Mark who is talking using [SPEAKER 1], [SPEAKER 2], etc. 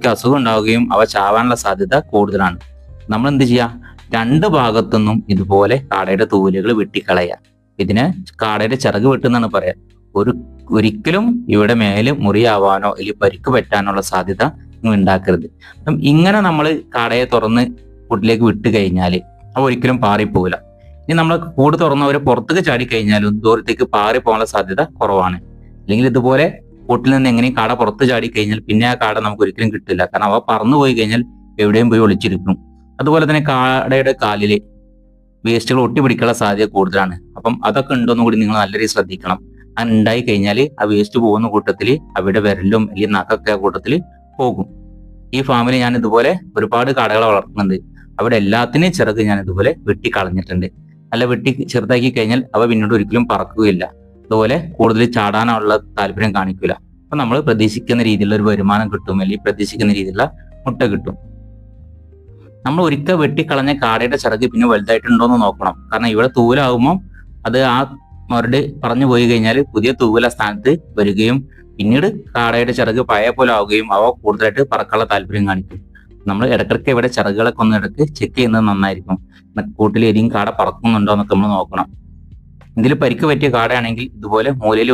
[SPEAKER 1] അസുഖം ഉണ്ടാവുകയും അവ ചാവാനുള്ള സാധ്യത കൂടുതലാണ്. നമ്മൾ എന്ത് ചെയ്യുക രണ്ട് ഭാഗത്തുനിന്നും ഇതുപോലെ കാടയുടെ തൂലുകൾ വെട്ടിക്കളയുക ഇതിന് കാടയുടെ ചിറക് വെട്ടുന്നാണ് പറയാ. ഒരു ഒരിക്കലും ഇവിടെ മേൽ മുറിയാവാനോ അല്ലെങ്കിൽ പരിക്ക് പറ്റാനുള്ള സാധ്യത ഉണ്ടാക്കരുത്. അപ്പം ഇങ്ങനെ നമ്മൾ കാടയെ തുറന്ന് കൂട്ടിലേക്ക് വിട്ട് കഴിഞ്ഞാൽ അവ ഒരിക്കലും പാറിപ്പോവില്ല. ഇനി നമ്മൾ കൂട് തുറന്നവരെ പുറത്തേക്ക് ചാടി കഴിഞ്ഞാലും ദൂരത്തേക്ക് പാറി പോകാനുള്ള സാധ്യത കുറവാണ്. അല്ലെങ്കിൽ ഇതുപോലെ കൂട്ടിൽ നിന്ന് എങ്ങനെയും കാട പുറത്ത് ചാടി കഴിഞ്ഞാൽ പിന്നെ ആ കാട നമുക്ക് ഒരിക്കലും കിട്ടില്ല. കാരണം അവ പറന്നു പോയി കഴിഞ്ഞാൽ എവിടെയും പോയി ഒളിച്ചിരിക്കും. അതുപോലെ തന്നെ കാടയുടെ കാലിൽ വേസ്റ്റുകൾ ഒട്ടിപ്പിടിക്കാനുള്ള സാധ്യത കൂടുതലാണ്. അപ്പം അതൊക്കെ ഉണ്ടോന്ന് കൂടി നിങ്ങൾ നല്ല രീതിയിൽ ശ്രദ്ധിക്കണം. അങ്ങനെ ഉണ്ടായി കഴിഞ്ഞാൽ ആ വേസ്റ്റ് പോകുന്ന കൂട്ടത്തിൽ അവിടെ വിരലും അല്ലെങ്കിൽ നഖൊക്കെ ആ കൂട്ടത്തിൽ പോകും. ഈ ഫാമിൽ ഞാൻ ഇതുപോലെ ഒരുപാട് കാടകളെ വളർത്തുന്നുണ്ട്. അവിടെ എല്ലാത്തിനെയും ചിറക് ഞാൻ ഇതുപോലെ വെട്ടി കളഞ്ഞിട്ടുണ്ട് അല്ല വെട്ടി ചെറുതാക്കി കഴിഞ്ഞാൽ അവ പിന്നീട് ഒരിക്കലും പറക്കുകയില്ല. അതുപോലെ കൂടുതൽ ചാടാനുള്ള താല്പര്യം കാണിക്കില്ല അപ്പൊ നമ്മൾ പ്രതീക്ഷിക്കുന്ന രീതിയിലുള്ള ഒരു വരുമാനം കിട്ടും അല്ലെങ്കിൽ പ്രതീക്ഷിക്കുന്ന രീതിയിലുള്ള മുട്ട കിട്ടും. നമ്മൾ ഒരിക്കൽ വെട്ടിക്കളഞ്ഞ കാടയുടെ ചിറക് പിന്നെ വലുതായിട്ടുണ്ടോ എന്ന് നോക്കണം. കാരണം ഇവിടെ തൂവലാകുമ്പോൾ അത് ആ മറുപടി പറഞ്ഞു പോയി കഴിഞ്ഞാൽ പുതിയ തൂവല സ്ഥാനത്ത് വരികയും പിന്നീട് കാടയുടെ ചിറക് പഴയ പോലെ ആവുകയും അവ കൂടുതലായിട്ട് പറക്കാനുള്ള താല്പര്യം കാണിക്കും. നമ്മൾ ഇടക്കിടക്ക് ഇവിടെ ചിറകുകളൊക്കെ ഒന്ന് ഇടയ്ക്ക് ചെക്ക് ചെയ്യുന്നത് നന്നായിരിക്കും. കൂട്ടിൽ ഏതെങ്കിലും കാട പറക്കുന്നുണ്ടോ എന്നൊക്കെ നമ്മൾ നോക്കണം. ഇതിൽ പരിക്ക് പറ്റിയ കാടാണെങ്കിൽ ഇതുപോലെ മൂലയിൽ